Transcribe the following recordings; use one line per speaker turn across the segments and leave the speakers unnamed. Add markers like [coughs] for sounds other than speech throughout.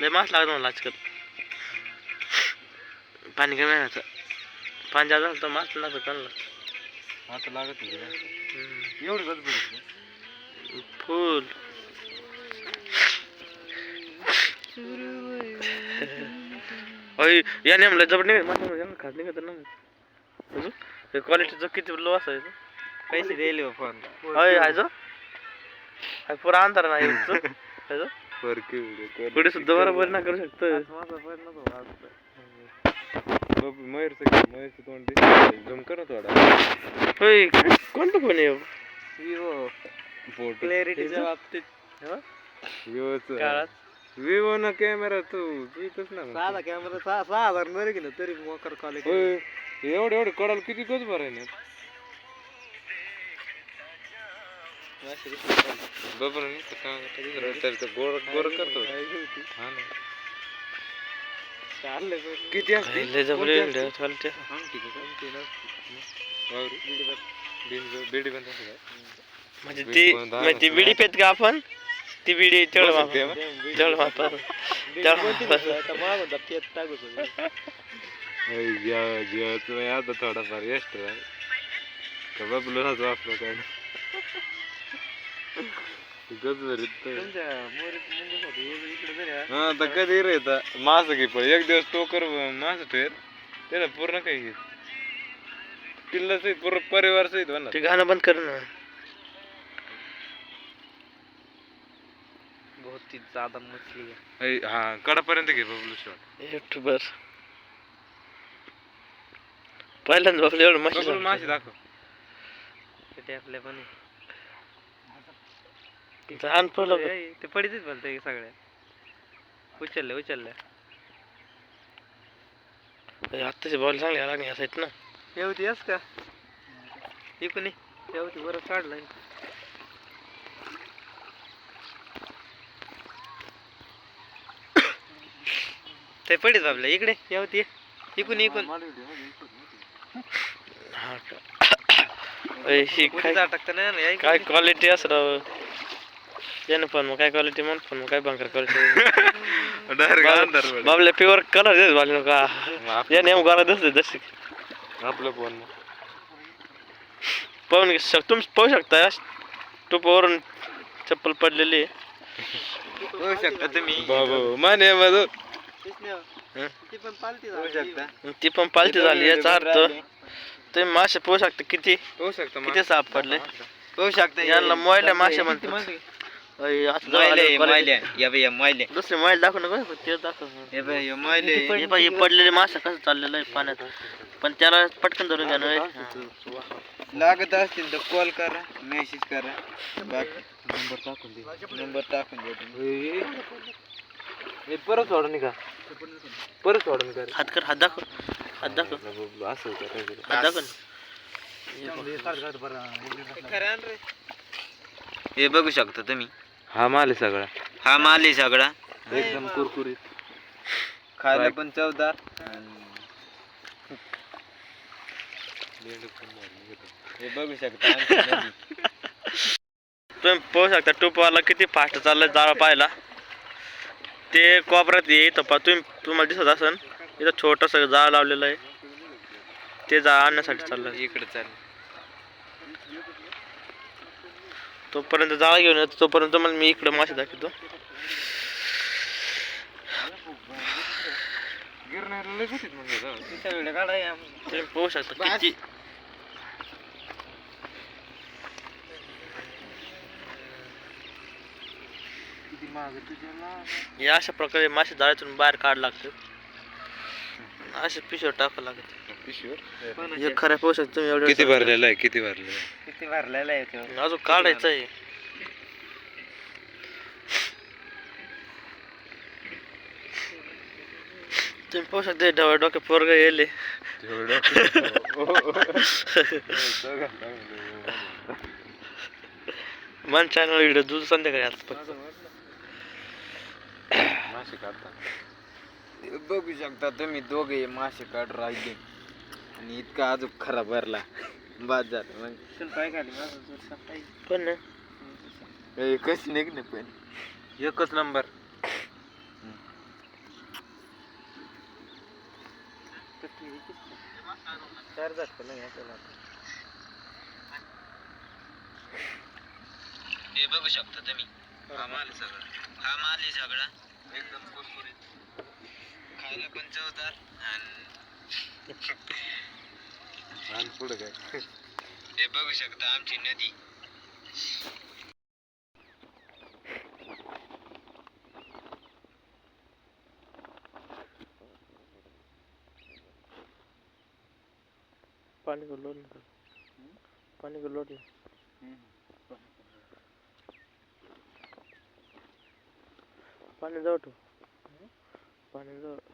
लय मास लागत मला आजकाल पाणी कमी आता पाणी जास्त झालं तर मास लागत त्यांना
आता लागत नाही. एवढी
फुल अय या नेमला जबड नाही माझ्या खात नाही का ना क्वालिटीचं किती लो असायचं
पैसे द्यायले फोन
अय हाय जो हाय पुरा अंतर नाही पुढे सुद्धा बरोबर ना करू शकतो
मयूरचं मयूरचं तोंड झुम कर ना थोडा.
होय कोणतं फोन आहे?
विवो फोटो
क्लॅरिटीच्या बाबतीत.
विवोच विवो ना कॅमेरा तू. तू इथंच ना
साधा कॅमेरा सहा सहा हजारमध्ये गेलं तरी मोकर क्वालिटी
होय. एवढे एवढे कडाल किती गज भराय ना बरोबर गोर गोर करतो. हा ना. किती असते? बीडी बंद असं काय?
म्हणजे
बीडी
ती म्हणजे ती बिडी पेत का आपण? ती बिडी तेवढं वापर तेवढं वापर
थोडाफार एक्स्ट्रा का बाबलो हाच वापरो काय? हा आता कधी रे मास घे पण एक दिवस तो कर मास ठेर त्याला पूर्ण काही घे. पिल्ला सहित पूर्ण परिवार सहित म्हणा
ते गाणं बंद कर ना. बहुत ही ज्यादा मछली है
ऐ, हा कडापर्यंत घे बबलू शॉट
युट्यूबर. पहिल्यांदा बघलं एवढं
बबलू
मछली
मासे दाखव.
ते आपल्या पण
ते पडीतच बोलतोय सगळ्या उचलले उचलले.
आत्ताचे बॉल चांगले लागणे असायत ना.
येवती येस का? इकून येवती बरं काढलाय ते पडीत आपल्या इकडे येवती इकून इकून.
हा का? [coughs] ही काय
या
काय. क्वालिटी असं राव यानं पण मग काय क्वालिटी म्हण पण मग काय बंकर क्वालिटी [laughs]
डायरेक्ट अंधार पडेल.
बाबले प्युअर कलर देत बाजू का या नेम गोरा दिसते जशी.
आपलं फोन
पाहून शक- तुम्ही पाहू शकता टोपावरून चप्पल पडलेली आहे.
होऊ शकता तुम्ही.
बाबा माने मधू
हं.
ती पण पालती
होऊ शकता.
मग ती पण पालती झाली याचा अर्थ तुम्ही मासे पाहू शकता किती
होऊ शकता
किती साप पडले.
होऊ शकता
यांना मोयले मासे म्हणतात. दुसरे दाखव ना गं, ते दाखव.
हे बघ मायले.
बघ, पडलेले मासे कसं चाललेलं आहे पाण्यात? पण त्याला पटकन धरून घ्या
लागत असतील तर कॉल करा मेसेज करा. बाकी
नंबर टाकून दे.
नंबर टाकून तुम्ही.
परत सोडून का परत सोडून का
हात कर हात दाखव. हात दाखव.
असं
हात दाखव
हे बघू शकता तुम्ही.
हा माल आहे सगळा.
हा माल आहे सगळा.
एकदम कुरकुरीत.
खायला पण चवदार. हे बघू शकता आमची नदी.
तुम्ही पाहू शकता टोपवाला किती फास्ट चाललाय जाळा पाहायला. ते कोपऱ्यात ये इथं पा तुम्ही तुम्हाला दिसत असन. इथं छोटस जाळ लावलेलं आहे. ते जाळ आणण्यासाठी चाललंय.
इकडे चाल
तोपर्यंत जाळा घेऊन येतो. तोपर्यंत मला मी इकडे मासे दाखवतो.
पोहू
तुम्ही पाहू शकता किती. या अशा प्रकारे मासे जाळ्यातून बाहेर काढ लागते असे पिशवर टाकावं लागत
पिशवीवर
हे खऱ्या पाहू शकता तुम्ही एवढे
किती भरलेला आहे किती भरलेला आहे?
किती भरलेला आहे तो?
अजून काढायचं आहे. तुम्ही पाहू शकता डोळ्या डोक्या पोरग येले.
तेवढं
मन चॅनल व्हिडिओ दूध संध्याकाळी आता फक्त
मासे काढता
बघू शकता तुम्ही दोघे मासे काढ राहिले. आणि इतका अजून खरा भरला. बाद झालं मग. काय
पण ना.
कशी निघणे पण.
एकच नंबर.
चार नाही हे बघू शकता तुम्ही. हा माल सगळा. हा माल आहे सगळा. एकदम कुरकुरीत चवदार आणि
आणि पुढे काय
हे बघू शकता आमची नदी
पाणी को लोड पाणी को लोड पाणी जाऊ ठेव पाणी जाऊ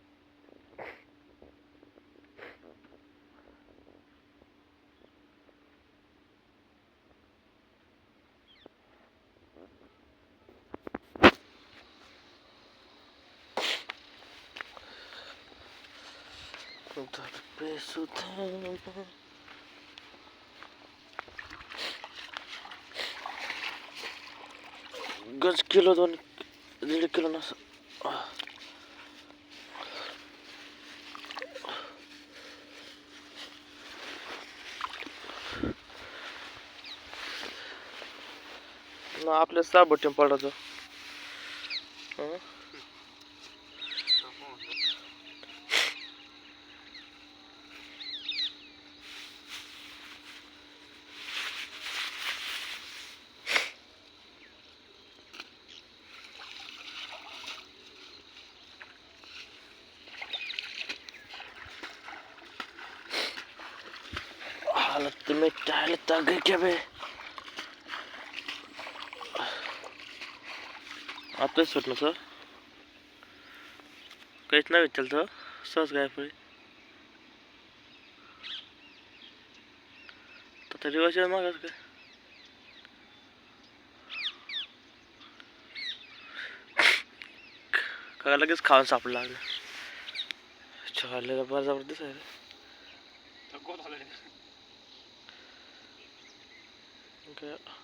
उधर पे सुधा गज किलो दोन दीड किलो नसं ना आपल्या साबट टेम्पलाचं हं हालत में बे आताच सुटलं सर. काहीच नाही विचारलं सहज काय पडे तर तरी वर्ष मागच काय? का लगेच खाऊन सापडलं लागलं चालेल बरं जबरदस्त आहे. रे. काय